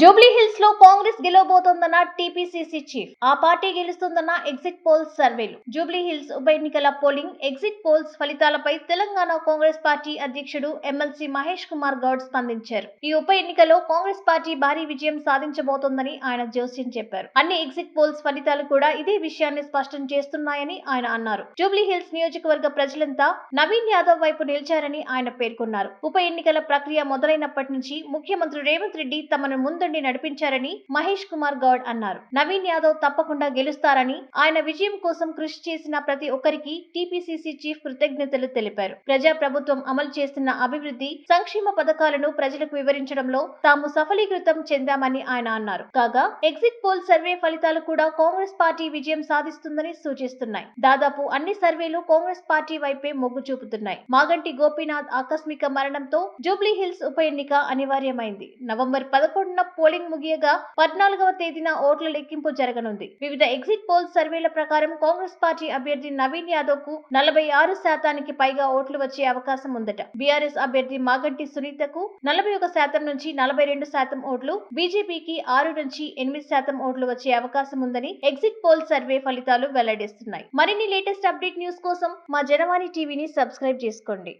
Jubilee హిల్స్లో కాంగ్రెస్ గెలవబోతోందన్న TPCC chief. ఆ పార్టీ గెలుస్తుందన్న ఎగ్జిట్ పోల్స్ సర్వేలు. జూబ్లీ హిల్స్ ఉప ఎన్నికల పోలింగ్ ఎగ్జిట్ పోల్స్ ఫలితాలపై తెలంగాణ కాంగ్రెస్ పార్టీ అధ్యక్షుడు ఎమ్మెల్సీ మహేష్ కుమార్ గౌడ్ స్పందించారు. ఈ ఉప ఎన్నికలో కాంగ్రెస్ పార్టీ భారీ విజయం సాధించబోతోందని ఆయన జోస్యం చెప్పారు. అన్ని ఎగ్జిట్ పోల్స్ ఫలితాలు కూడా ఇదే విషయాన్ని స్పష్టం చేస్తున్నాయని ఆయన అన్నారు. జూబ్లీ హిల్స్ నియోజకవర్గ ప్రజలంతా నవీన్ యాదవ్ వైపు నిలిచారని ఆయన పేర్కొన్నారు. ఉప ఎన్నికల ప్రక్రియ మొదలైనప్పటి నుంచి ముఖ్యమంత్రి రేవంత్ రెడ్డి తమను ముందు ముందుండి నడిపించారని మహేష్ కుమార్ గౌడ్ అన్నారు. నవీన్ యాదవ్ తప్పకుండా గెలుస్తారని ఆయన విజయం కోసం కృషి చేసిన ప్రతి ఒక్కరికి టీపీసీసీ చీఫ్ కృతజ్ఞతలు తెలిపారు. ప్రజా ప్రభుత్వం అమలు చేస్తున్న అభివృద్ధి సంక్షేమ పథకాలను ప్రజలకు వివరించడంలో తాము సఫలీకృతం చెందామని ఆయన అన్నారు. కాగా ఎగ్జిట్ పోల్ సర్వే ఫలితాలు కూడా కాంగ్రెస్ పార్టీ విజయం సాధిస్తుందని సూచిస్తున్నాయి. దాదాపు అన్ని సర్వేలు కాంగ్రెస్ పార్టీ వైపే మొగ్గు చూపుతున్నాయి. మాగంటి గోపీనాథ్ ఆకస్మిక మరణంతో జూబ్లీ హిల్స్ ఉప ఎన్నిక అనివార్యమైంది. నవంబర్ పదకొండున పోలింగ్ ముగియగా పద్నాలుగవ తేదీన ఓట్ల లెక్కింపు జరగనుంది. వివిధ ఎగ్జిట్ పోల్ సర్వేల ప్రకారం కాంగ్రెస్ పార్టీ అభ్యర్థి నవీన్ యాదవ్కు నలభై ఆరు శాతానికి పైగా ఓట్లు వచ్చే అవకాశం ఉందట. బీఆర్ఎస్ అభ్యర్థి మాగంటి సునీతకు నలభై ఒక శాతం నుంచి నలభై రెండు శాతం ఓట్లు బీజేపీకి ఆరు నుంచి ఎనిమిది శాతం ఓట్లు వచ్చే అవకాశం ఉందని ఎగ్జిట్ పోల్ సర్వే ఫలితాలు వెల్లడిస్తున్నాయి. మరిన్ని లేటెస్ట్ అప్డేట్ న్యూస్ కోసం మా జనవాణి టీవీని సబ్స్క్రైబ్ చేసుకోండి.